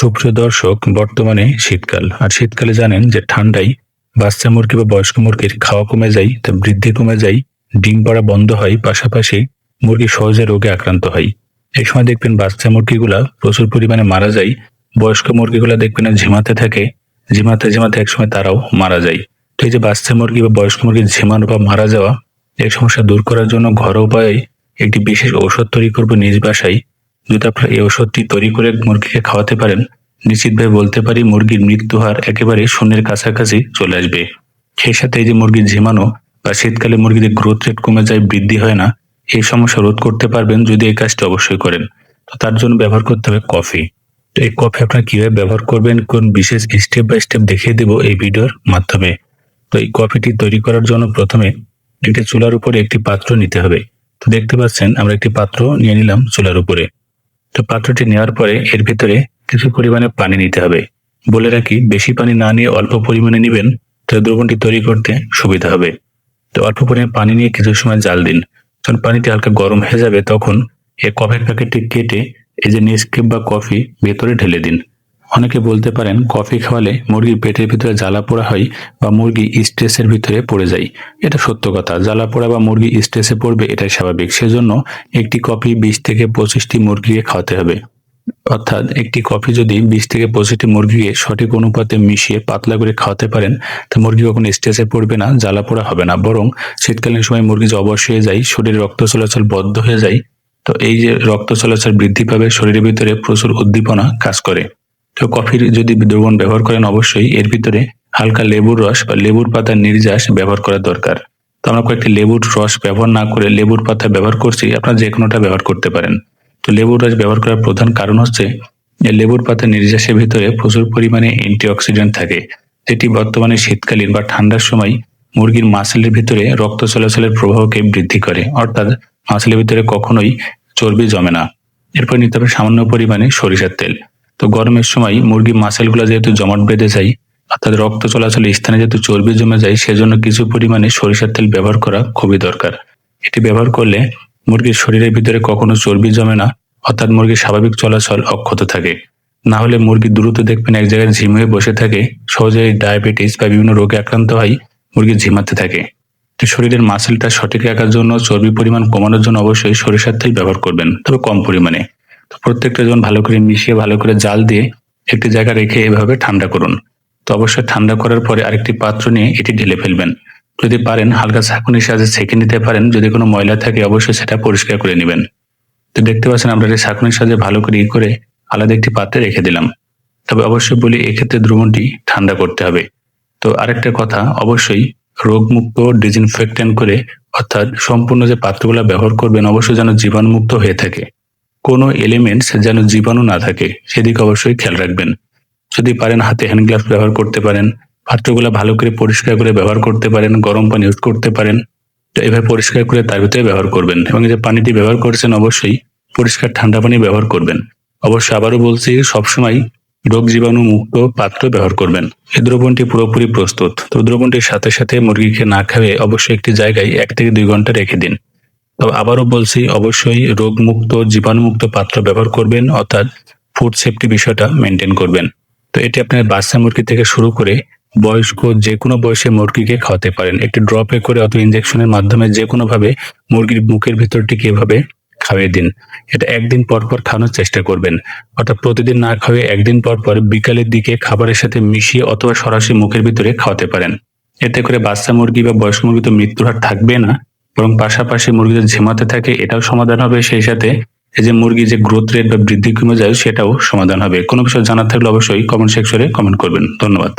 সুপ্রিয় দর্শক, বর্তমানে শীতকাল। আর শীতকালে জানেন যে ঠান্ডায় বাচ্চা মুরগি বা বয়স্ক মুরগির খাওয়া কমে যায়, তা বৃদ্ধি কমে যায়, ডিম পাড়া বন্ধ হয়, পাশাপাশি মুরগি সহজে রোগে আক্রান্ত হয়। এই সময় দেখবেন বাচ্চা মুরগিগুলা প্রচুর পরিমাণে মারা যায়, বয়স্ক মুরগিগুলা দেখবেন ঝিমাতে থাকে, ঝিমাতে ঝিমাতে একসময় তারাও মারা যায়। তো এই যে বাচ্চা মুরগি বা বয়স্ক মুরগির ঝিমানো বা মারা যাওয়া, এই সমস্যা দূর করার জন্য ঘরোয়া উপায়ে একটি বিশেষ ঔষধ তৈরি করব নিজ বাসায়। যদি আপনারা এই ওষুধটি তৈরি করে মুরগিকে খাওয়াতে পারেন, নিশ্চিতভাবে বলতে পারি মুরগির মৃত্যু হার একেবারে শূন্যের কাছাকাছি চলে আসবে। সেই সাথে এই যে মুরগির ঝিমানো বা শীতকালে মুরগিদের গ্রোথ রেট কমে যায়, বৃদ্ধি হয় না, এই সমস্যা রোধ করতে পারবেন যদি এই কাজটি অবশ্যই করেন। তো তার জন্য ব্যবহার করতে হবে কফি। তো এই কফি আপনারা কীভাবে ব্যবহার করবেন, কোন বিশেষ স্টেপ বাই স্টেপ দেখিয়ে দেব এই ভিডিওর মাধ্যমে। তো এই কফিটি তৈরি করার জন্য প্রথমে একটি চুলার উপরে একটি পাত্র নিতে হবে। তো দেখতে পাচ্ছেন, আমরা একটি পাত্র নিয়ে নিলাম চুলার উপরে। তো পাত্রটি নেওয়ার পরে এর ভিতরে কিছু পরিমাণে পানি নিতে হবে। বলে রাখি, বেশি পানি না নিয়ে অল্প পরিমাণে নেবেন, তাহলে দ্রবণটি তৈরি করতে সুবিধা হবে। তো অল্প পরিমাণে পানি নিয়ে কিছু সময় জাল দিন। যখন পানিটি হালকা গরম হয়ে যাবে, তখন এই কফির প্যাকেটটি কেটে এই যে নেসকেপ বা কফি ভেতরে ঢেলে দিন। অনেকে বলতে পারেন কফি খাওয়ালে মুরগির পেটের ভিতরে জ্বালা পোড়া হয় বা মুরগি স্ট্রেসের ভিতরে পড়ে যায়। এটা সত্য কথা। জ্বালা পোড়া বা মুরগি স্ট্রেসে পড়বে, এটাই স্বাভাবিক। সেজন্য একটি কফি বিশ থেকে পঁচিশটি মুরগিকে খাওয়াতে হবে। অর্থাৎ একটি কফি যদি বিশ থেকে পঁচিশটি মুরগিকে সঠিক অনুপাতে মিশিয়ে পাতলা করে খাওয়াতে পারেন, তো মুরগি কখনো স্ট্রেসে পড়বে না, জ্বালা পোড়া হবে না। বরং শীতকালীন সময় মুরগি যে অবশ হয়ে যায়, শরীরে রক্ত চলাচল বদ্ধ হয়ে যায়, তো এই যে রক্ত চলাচল বৃদ্ধি পাবে, শরীরের ভিতরে প্রচুর উদ্দীপনা কাজ করে। তো কফির যদি দ্রবণ ব্যবহার করেন অবশ্যই, এর ভিতরে হালকা লেবুর রস বা লেবুর পাতার নির্যাস ব্যবহার করা দরকার। তো আমরা কয়েকটি লেবুর রস ব্যবহার না করে লেবুর পাতা ব্যবহার করছি, আপনারা যে কোনোটা ব্যবহার করতে পারেন। তো লেবুর রস ব্যবহার করার প্রধান কারণ হচ্ছে লেবুর পাতা নির্যাসের ভিতরে প্রচুর পরিমাণে অ্যান্টিঅক্সিডেন্ট থাকে, যেটি বর্তমানে শীতকালীন বা ঠান্ডার সময় মুরগির মাসেলের ভিতরে রক্ত চলাচলের প্রবাহকে বৃদ্ধি করে, অর্থাৎ মাসেলের ভিতরে কখনোই চর্বি জমে না। এরপর নিতে হবে সামান্য পরিমাণে সরিষার তেল। তো গরমের সময় মুরগির মাসেলগুলো যেহেতু জমাট বেঁধে যায় অর্থাৎ রক্ত চলাচলের স্থানে যেহেতু চর্বি জমে যায়, সেজন্য কিছু পরিমাণে সরিষার তেল ব্যবহার করা খুবই দরকার। এটি ব্যবহার করলে মুরগির শরীরের ভিতরে কখনো চর্বি জমে না, অর্থাৎ মুরগির স্বাভাবিক চলাচল অক্ষত থাকে। না হলে মুরগি দ্রুত দেখবেন এক জায়গায় ঝিম হয়ে বসে থাকে, সহজেই ডায়াবেটিস বা বিভিন্ন রোগে আক্রান্ত হয় মুরগি ঝিমাতে থাকে। তো শরীরের মাসেলটা সঠিক রাখার জন্য চর্বি পরিমাণ কমানোর জন্য অবশ্যই সরিষার তেল ব্যবহার করবেন, তবে কম পরিমাণে। প্রত্যেকটা জন ভালো করে মিশিয়ে, ভালো করে জাল দিয়ে একটি জায়গা রেখে এভাবে ঠান্ডা করুন। তো অবশ্যই ঠান্ডা করার পরে আরেকটি পাত্র নিয়ে এটি ঢেলে ফেলবেন। যদি পারেন, হালকা ছাঁকুনির সাহায্যে ছেঁকে নিতে পারেন। যদি কোনো ময়লা থাকে, অবশ্যই সেটা পরিষ্কার করে নেবেন। তো দেখতে পাচ্ছেন, আমরা এই ছাঁকুনির সাহায্যে ভালো করে ই করে আলাদা একটি পাত্রে রেখে দিলাম। তবে অবশ্যই বলি, এক্ষেত্রে দ্রবণটি ঠান্ডা করতে হবে। তো আরেকটা কথা, অবশ্যই রোগমুক্ত ডিসইনফেক্টেন্ট করে, অর্থাৎ সম্পূর্ণ যে পাত্রগুলো ব্যবহার করবেন, অবশ্যই যেন জীবাণুমুক্ত হয়ে থাকে। কোনো এলিমেন্টস যেন জীবাণু না থাকে, সেদিকে অবশ্যই খেয়াল রাখবেন। যদি পারেন হাতে হ্যান্ড গ্লাভস ব্যবহার করতে পারেন, পাত্রগুলো ভালো করে পরিষ্কার করে ব্যবহার করতে পারেন, গরম পানি ইউজ করতে পারেন, তো এভাবে পরিষ্কার করে তার ভিতরে ব্যবহার করবেন এবং যে পানিটি ব্যবহার করছেন অবশ্যই পরিষ্কার ঠান্ডা পানি ব্যবহার করবেন। অবশ্যই আবারও বলছি, সবসময় রোগ জীবাণু মুক্ত পাত্র ব্যবহার করবেন। এই দ্রবণটি পুরোপুরি প্রস্তুত। তো দ্রবণটির সাথে সাথে মুরগিকে না খাওয়ে অবশ্যই একটি জায়গায় এক থেকে দুই ঘণ্টা রেখে দিন। তবে আবারও বলছি, অবশ্যই রোগমুক্ত, জীবাণুমুক্ত পাত্র ব্যবহার করবেন, অর্থাৎ ফুড সেফটি বিষয়টা মেনটেন করবেন। তো এটি আপনার বাচ্চা মুরগি থেকে শুরু করে বয়স্ক যে কোনো বয়সে মুরগিকে খাওয়াতে পারেন। একটি ড্রপে করে অথবা ইনজেকশনের মাধ্যমে যে কোনো ভাবে মুরগির মুখের ভিতরটিকে এভাবে খাওয়িয়ে দিন। এটা একদিন পর পর খাওয়ানোর চেষ্টা করবেন। অর্থাৎ প্রতিদিন না খাওয়িয়ে একদিন পর পর বিকালের দিকে খাবারের সাথে মিশিয়ে অথবা সরাসরি মুখের ভিতরে খাওয়াতে পারেন। এতে করে বাচ্চা মুরগি বা বয়স্ক মুরগি তো মৃত্যুর হার থাকবে না। বরং পাশাপাশি মুরগিদের ঝিমাতে থাকে, এটাও সমাধান হবে। সেই সাথে এই যে মুরগি যে গ্রোথ রেট বা বৃদ্ধি কমে যায়, সেটাও সমাধান হবে। কোনো বিষয় জানার থাকলে অবশ্যই কমেন্ট সেকশনে কমেন্ট করবেন। ধন্যবাদ।